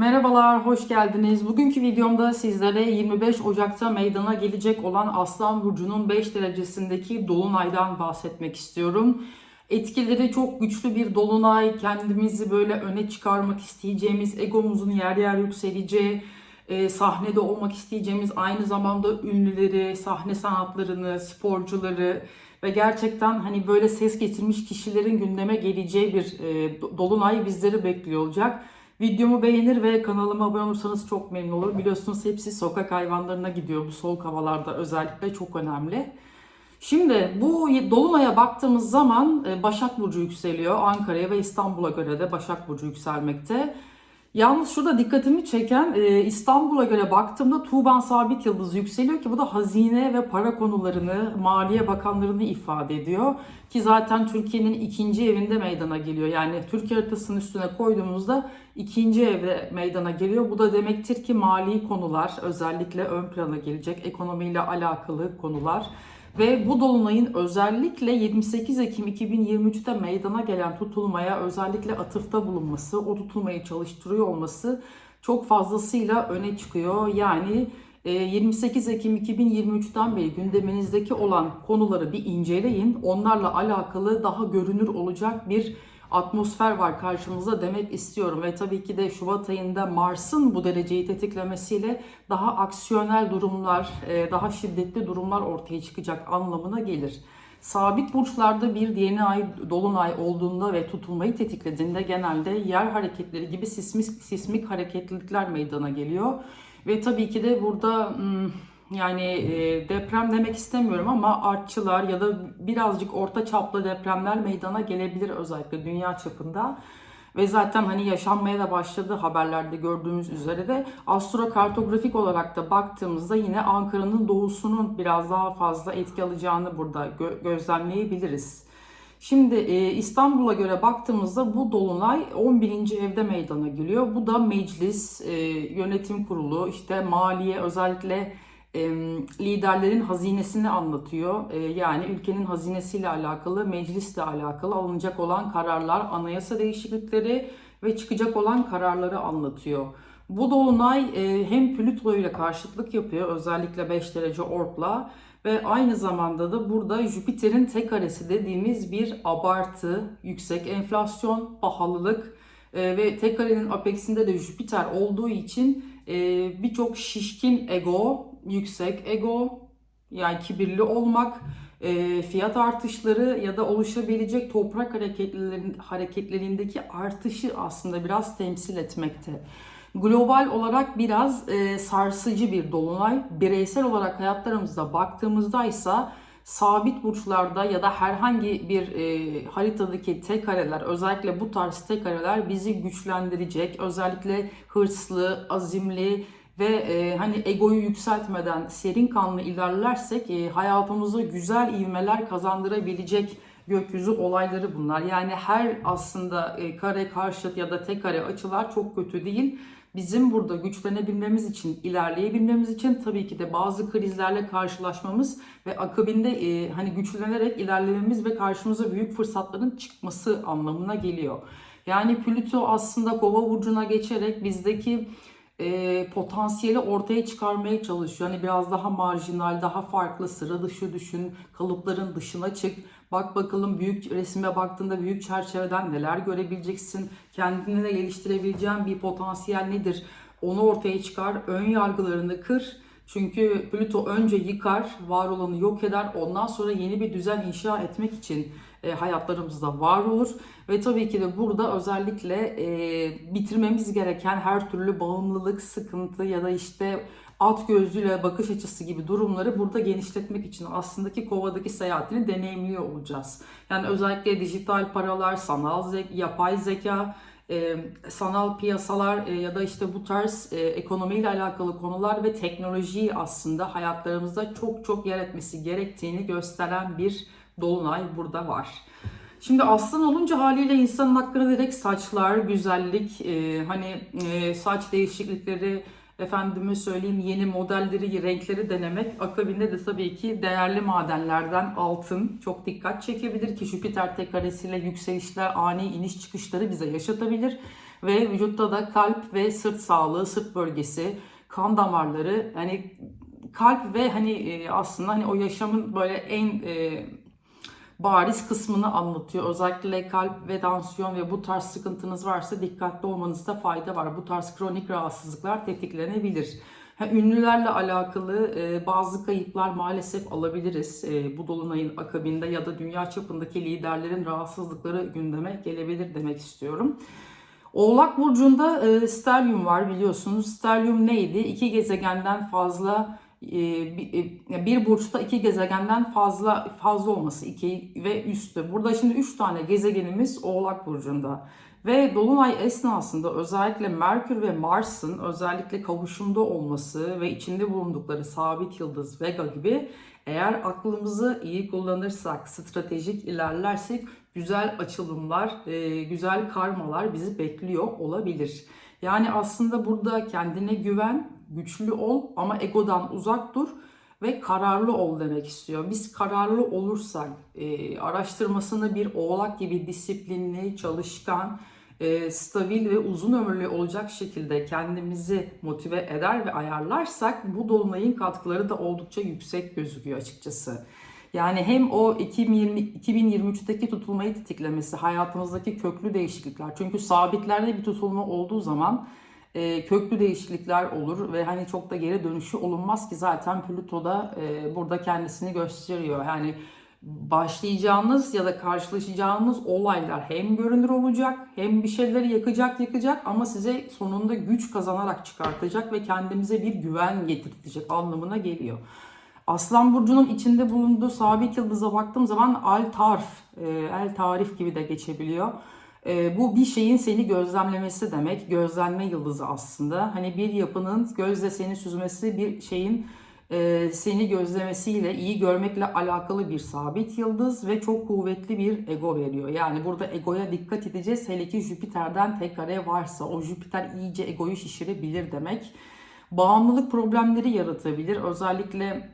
Merhabalar, hoş geldiniz. Bugünkü videomda sizlere 25 Ocak'ta meydana gelecek olan Aslan Burcu'nun 5 derecesindeki Dolunay'dan bahsetmek istiyorum. Etkileri çok güçlü bir dolunay, kendimizi böyle öne çıkarmak isteyeceğimiz, egomuzun yer yer yükseleceği, e, sahnede olmak isteyeceğimiz, aynı zamanda ünlüleri, sahne sanatlarını, sporcuları ve gerçekten hani böyle ses getirmiş kişilerin gündeme geleceği bir e, do- dolunay bizleri bekliyor olacak. Videomu beğenir ve kanalıma abone olursanız çok memnun olurum. Biliyorsunuz hepsi sokak hayvanlarına gidiyor bu soğuk havalarda özellikle çok önemli. Şimdi bu Dolunay'a baktığımız zaman e, Başak Burcu yükseliyor. Ankara'ya ve İstanbul'a göre de Başak Burcu yükselmekte. Yalnız şurada dikkatimi çeken e, İstanbul'a göre baktığımda Tuğban Sabit Yıldız yükseliyor ki bu da hazine ve para konularını, maliye bakanlarını ifade ediyor. Ki zaten Türkiye'nin ikinci evinde meydana geliyor. Yani Türkiye haritasının üstüne koyduğumuzda ikinci evde meydana geliyor. Bu da demektir ki mali konular özellikle ön plana gelecek. Ekonomiyle alakalı konular. Ve bu dolunayın özellikle 28 Ekim 2023'te meydana gelen tutulmaya özellikle atıfta bulunması, o tutulmayı çalıştırıyor olması çok fazlasıyla öne çıkıyor. Yani e, 28 Ekim 2023'ten beri gündeminizdeki olan konuları bir inceleyin. Onlarla alakalı daha görünür olacak bir atmosfer var karşımızda demek istiyorum. Ve tabii ki de Şubat ayında Mars'ın bu dereceyi tetiklemesiyle daha aksiyonel durumlar, e, daha şiddetli durumlar ortaya çıkacak anlamına gelir. Sabit burçlarda bir yeni ay dolunay olduğunda ve tutulmayı tetiklediğinde genelde yer hareketleri gibi sismik, sismik hareketlilikler meydana geliyor. Ve tabii ki de burada hmm, yani e, deprem demek istemiyorum ama artçılar ya da birazcık orta çaplı depremler meydana gelebilir özellikle dünya çapında. Ve zaten hani yaşanmaya da başladı haberlerde gördüğümüz üzere de astrokartografik olarak da baktığımızda yine Ankara'nın doğusunun biraz daha fazla etki alacağını burada gö- gözlemleyebiliriz. Şimdi e, İstanbul'a göre baktığımızda bu dolunay 11. evde meydana geliyor. Bu da meclis, e, yönetim kurulu, işte maliye özellikle liderlerin hazinesini anlatıyor. E, yani ülkenin hazinesiyle alakalı, meclisle alakalı alınacak olan kararlar, anayasa değişiklikleri ve çıkacak olan kararları anlatıyor. Bu dolunay e, hem Plüto ile karşıtlık yapıyor özellikle 5 derece orkla ve aynı zamanda da burada Jüpiter'in tek karesi dediğimiz bir abartı, yüksek enflasyon, pahalılık e, ve tek karenin apexinde de Jüpiter olduğu için birçok şişkin ego, yüksek ego, yani kibirli olmak, e, fiyat artışları ya da oluşabilecek toprak hareketlerin, hareketlerindeki artışı aslında biraz temsil etmekte. Global olarak biraz e, sarsıcı bir dolunay. Bireysel olarak hayatlarımızda baktığımızda ise sabit burçlarda ya da herhangi bir e, haritadaki tek kareler özellikle bu tarz tek kareler bizi güçlendirecek. Özellikle hırslı, azimli ve e, hani egoyu yükseltmeden serin kanlı ilerlersek e, hayatımıza güzel ivmeler kazandırabilecek gökyüzü olayları bunlar. Yani her aslında e, kare karşıt ya da tek kare açılar çok kötü değil. Bizim burada güçlenebilmemiz için, ilerleyebilmemiz için tabii ki de bazı krizlerle karşılaşmamız ve akabinde e, hani güçlenerek ilerlememiz ve karşımıza büyük fırsatların çıkması anlamına geliyor. Yani Plüto aslında Kova burcuna geçerek bizdeki e, potansiyeli ortaya çıkarmaya çalışıyor. Hani biraz daha marjinal, daha farklı, sıra dışı düşün, kalıpların dışına çık. Bak bakalım büyük resime baktığında büyük çerçeveden neler görebileceksin. Kendini de geliştirebileceğin bir potansiyel nedir? Onu ortaya çıkar. Ön yargılarını kır. Çünkü Plüto önce yıkar, var olanı yok eder. Ondan sonra yeni bir düzen inşa etmek için e, hayatlarımızda var olur. Ve tabii ki de burada özellikle e, bitirmemiz gereken her türlü bağımlılık, sıkıntı ya da işte alt gözlüyle bakış açısı gibi durumları burada genişletmek için aslında ki kovadaki seyahatini deneyimliyor olacağız. Yani özellikle dijital paralar, sanal zeka, yapay zeka, e, sanal piyasalar e, ya da işte bu tarz e, ekonomiyle alakalı konular ve teknolojiyi aslında hayatlarımızda çok çok yer etmesi gerektiğini gösteren bir dolunay burada var. Şimdi aslan olunca haliyle insanın hakkında direkt saçlar, güzellik, e, hani e, saç değişiklikleri, efendime söyleyeyim yeni modelleri, renkleri denemek. Akabinde de tabii ki değerli madenlerden altın çok dikkat çekebilir ki Jüpiter tek karesiyle yükselişler, ani iniş çıkışları bize yaşatabilir. ve vücutta da kalp ve sırt sağlığı, sırt bölgesi, kan damarları hani kalp ve hani e, aslında hani o yaşamın böyle en e, bariz kısmını anlatıyor. Özellikle kalp ve tansiyon ve bu tarz sıkıntınız varsa dikkatli olmanızda fayda var. Bu tarz kronik rahatsızlıklar tetiklenebilir. Ünlülerle alakalı e, bazı kayıplar maalesef alabiliriz. E, bu dolunayın akabinde ya da dünya çapındaki liderlerin rahatsızlıkları gündeme gelebilir demek istiyorum. Oğlak Burcu'nda e, Stellium var biliyorsunuz. Stellium neydi? İki gezegenden fazla bir, e, bir burçta iki gezegenden fazla fazla olması iki ve üstü. Burada şimdi üç tane gezegenimiz Oğlak Burcu'nda. Ve Dolunay esnasında özellikle Merkür ve Mars'ın özellikle kavuşumda olması ve içinde bulundukları sabit yıldız Vega gibi eğer aklımızı iyi kullanırsak, stratejik ilerlersek güzel açılımlar, e, güzel karmalar bizi bekliyor olabilir. Yani aslında burada kendine güven, güçlü ol ama egodan uzak dur ve kararlı ol demek istiyor. Biz kararlı olursak, e, araştırmasını bir oğlak gibi disiplinli, çalışkan, e, stabil ve uzun ömürlü olacak şekilde kendimizi motive eder ve ayarlarsak bu dolunayın katkıları da oldukça yüksek gözüküyor açıkçası. Yani hem o 2020, 2023'teki tutulmayı tetiklemesi, hayatımızdaki köklü değişiklikler. Çünkü sabitlerde bir tutulma olduğu zaman e, köklü değişiklikler olur ve hani çok da geri dönüşü olunmaz ki zaten Plüto da e, burada kendisini gösteriyor. Yani başlayacağınız ya da karşılaşacağınız olaylar hem görünür olacak hem bir şeyleri yakacak yakacak ama size sonunda güç kazanarak çıkartacak ve kendimize bir güven getirtecek anlamına geliyor. Aslan Burcu'nun içinde bulunduğu sabit yıldıza baktığım zaman Al Tarf, e, El Tarif gibi de geçebiliyor. E, bu bir şeyin seni gözlemlemesi demek. Gözlenme yıldızı aslında. Hani bir yapının gözle seni süzmesi bir şeyin e, seni gözlemesiyle, iyi görmekle alakalı bir sabit yıldız ve çok kuvvetli bir ego veriyor. Yani burada egoya dikkat edeceğiz. Hele ki Jüpiter'den tek kare varsa o Jüpiter iyice egoyu şişirebilir demek. Bağımlılık problemleri yaratabilir. Özellikle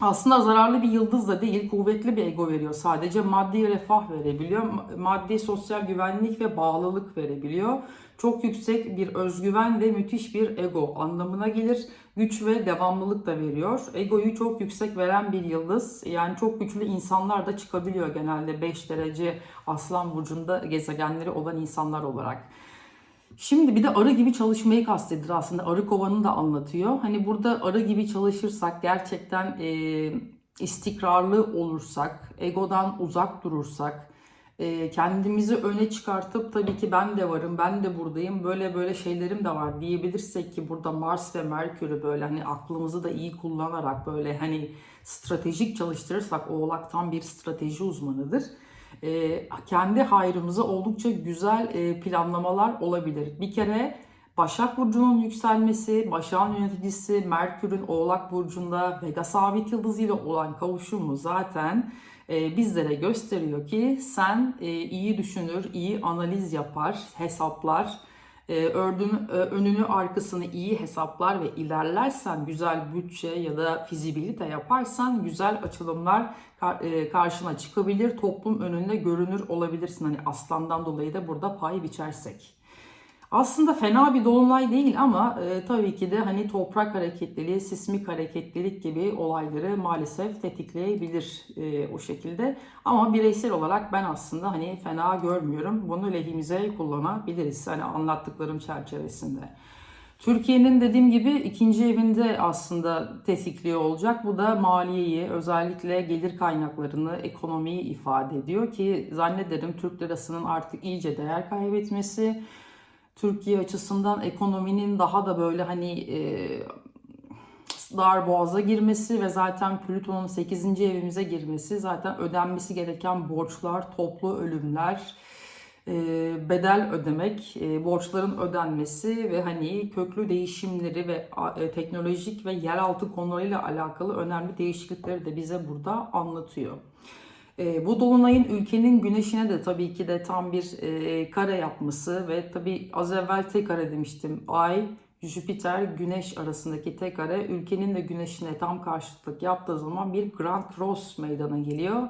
aslında zararlı bir yıldız da değil, kuvvetli bir ego veriyor. Sadece maddi refah verebiliyor, maddi sosyal güvenlik ve bağlılık verebiliyor. Çok yüksek bir özgüven ve müthiş bir ego anlamına gelir. Güç ve devamlılık da veriyor. Egoyu çok yüksek veren bir yıldız. Yani çok güçlü insanlar da çıkabiliyor genelde 5 derece Aslan Burcu'nda gezegenleri olan insanlar olarak. Şimdi bir de arı gibi çalışmayı kastedilir aslında. Arı kovanı da anlatıyor. Hani burada arı gibi çalışırsak gerçekten e, istikrarlı olursak, egodan uzak durursak, e, kendimizi öne çıkartıp tabii ki ben de varım, ben de buradayım, böyle böyle şeylerim de var diyebilirsek ki burada Mars ve Merkür'ü böyle hani aklımızı da iyi kullanarak böyle hani stratejik çalıştırırsak Oğlak tam bir strateji uzmanıdır kendi hayrımıza oldukça güzel e, planlamalar olabilir. Bir kere Başak Burcu'nun yükselmesi, Başak'ın yöneticisi Merkür'ün Oğlak Burcu'nda Vega sabit yıldızı ile olan kavuşumu zaten e, bizlere gösteriyor ki sen e, iyi düşünür, iyi analiz yapar, hesaplar, e, ördün, e, önünü arkasını iyi hesaplar ve ilerlersen güzel bütçe ya da fizibilite yaparsan güzel açılımlar e, karşına çıkabilir. Toplum önünde görünür olabilirsin. Hani aslandan dolayı da burada pay biçersek. Aslında fena bir dolunay değil ama e, tabii ki de hani toprak hareketliliği, sismik hareketlilik gibi olayları maalesef tetikleyebilir e, o şekilde. Ama bireysel olarak ben aslında hani fena görmüyorum. Bunu lehimize kullanabiliriz hani anlattıklarım çerçevesinde. Türkiye'nin dediğim gibi ikinci evinde aslında tetikliyor olacak. Bu da maliyeyi, özellikle gelir kaynaklarını, ekonomiyi ifade ediyor ki zannederim Türk lirasının artık iyice değer kaybetmesi, Türkiye açısından ekonominin daha da böyle hani e, dar boğaza girmesi ve zaten Plüton'un 8. evimize girmesi zaten ödenmesi gereken borçlar, toplu ölümler, e, bedel ödemek, e, borçların ödenmesi ve hani köklü değişimleri ve e, teknolojik ve yeraltı konularıyla alakalı önemli değişiklikleri de bize burada anlatıyor. E, bu dolunayın ülkenin güneşine de tabii ki de tam bir e, kare yapması ve tabii az evvel tek kare demiştim. Ay, Jüpiter, Güneş arasındaki tek kare ülkenin de güneşine tam karşıtlık yaptığı zaman bir Grand Cross meydana geliyor.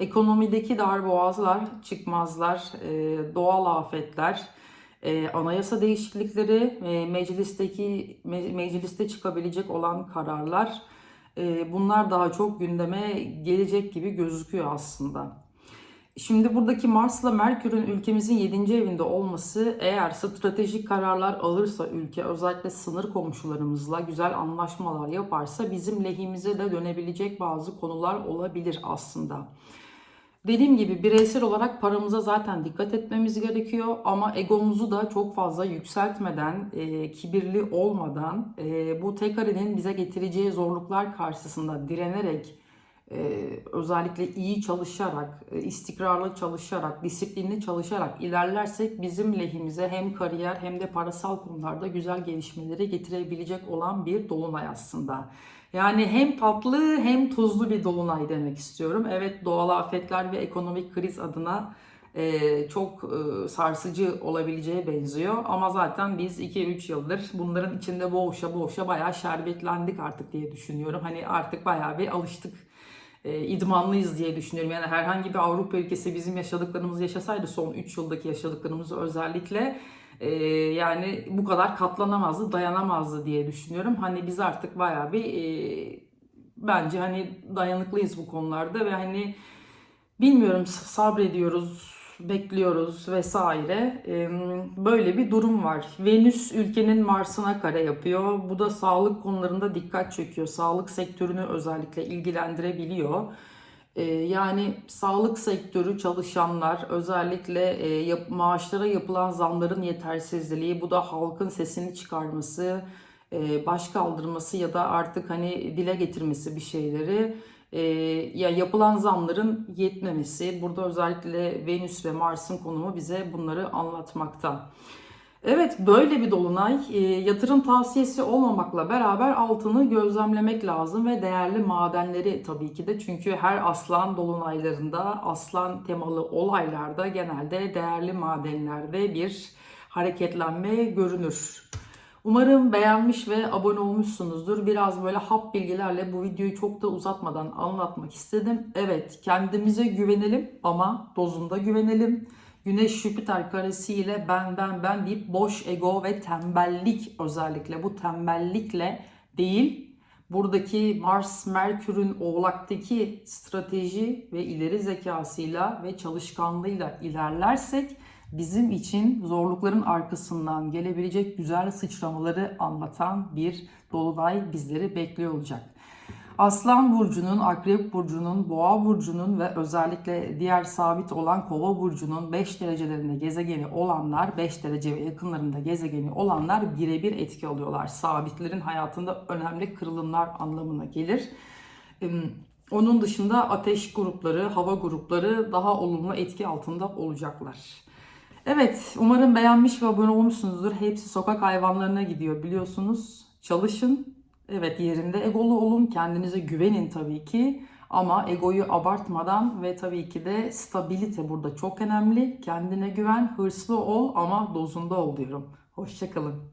Ekonomideki darboğazlar, çıkmazlar, e, doğal afetler, e, anayasa değişiklikleri, e, meclisteki me- mecliste çıkabilecek olan kararlar e, bunlar daha çok gündeme gelecek gibi gözüküyor aslında. Şimdi buradaki Mars'la Merkür'ün ülkemizin 7. evinde olması eğer stratejik kararlar alırsa ülke özellikle sınır komşularımızla güzel anlaşmalar yaparsa bizim lehimize de dönebilecek bazı konular olabilir aslında. Dediğim gibi bireysel olarak paramıza zaten dikkat etmemiz gerekiyor ama egomuzu da çok fazla yükseltmeden, e, kibirli olmadan e, bu tekarenin bize getireceği zorluklar karşısında direnerek, e, özellikle iyi çalışarak, e, istikrarlı çalışarak, disiplinli çalışarak ilerlersek bizim lehimize hem kariyer hem de parasal konularda güzel gelişmeleri getirebilecek olan bir dolunay aslında. Yani hem tatlı hem tuzlu bir dolunay demek istiyorum. Evet doğal afetler ve ekonomik kriz adına e, çok e, sarsıcı olabileceği benziyor. Ama zaten biz 2-3 yıldır bunların içinde boğuşa boğuşa bayağı şerbetlendik artık diye düşünüyorum. Hani artık bayağı bir alıştık e, idmanlıyız diye düşünüyorum. Yani herhangi bir Avrupa ülkesi bizim yaşadıklarımızı yaşasaydı son 3 yıldaki yaşadıklarımızı özellikle e, yani bu kadar katlanamazdı, dayanamazdı diye düşünüyorum. Hani biz artık bayağı bir e, bence hani dayanıklıyız bu konularda ve hani bilmiyorum sabrediyoruz, bekliyoruz vesaire. E, böyle bir durum var. Venüs ülkenin Mars'ına kare yapıyor. Bu da sağlık konularında dikkat çekiyor. Sağlık sektörünü özellikle ilgilendirebiliyor. Ee, Yani sağlık sektörü çalışanlar özellikle e, maaşlara yapılan zamların yetersizliği, bu da halkın sesini çıkarması, e, baş kaldırması ya da artık hani dile getirmesi bir şeyleri e, ya yapılan zamların yetmemesi. Burada özellikle Venüs ve Mars'ın konumu bize bunları anlatmakta. Evet böyle bir dolunay e, yatırım tavsiyesi olmamakla beraber altını gözlemlemek lazım ve değerli madenleri tabii ki de çünkü her aslan dolunaylarında aslan temalı olaylarda genelde değerli madenlerde bir hareketlenme görünür. Umarım beğenmiş ve abone olmuşsunuzdur. Biraz böyle hap bilgilerle bu videoyu çok da uzatmadan anlatmak istedim. Evet kendimize güvenelim ama dozunda güvenelim. Güneş Jüpiter karesiyle ben ben ben deyip boş ego ve tembellik özellikle bu tembellikle değil buradaki Mars Merkür'ün oğlaktaki strateji ve ileri zekasıyla ve çalışkanlığıyla ilerlersek bizim için zorlukların arkasından gelebilecek güzel sıçramaları anlatan bir dolunay bizleri bekliyor olacak. Aslan burcunun, Akrep burcunun, Boğa burcunun ve özellikle diğer sabit olan Kova burcunun 5 derecelerinde gezegeni olanlar, 5 derece ve yakınlarında gezegeni olanlar birebir etki alıyorlar. Sabitlerin hayatında önemli kırılımlar anlamına gelir. Onun dışında ateş grupları, hava grupları daha olumlu etki altında olacaklar. Evet, umarım beğenmiş ve abone olmuşsunuzdur. Hepsi sokak hayvanlarına gidiyor biliyorsunuz. Çalışın, Evet yerinde egolu olun, kendinize güvenin tabii ki. Ama egoyu abartmadan ve tabii ki de stabilite burada çok önemli. Kendine güven, hırslı ol ama dozunda ol diyorum. Hoşçakalın.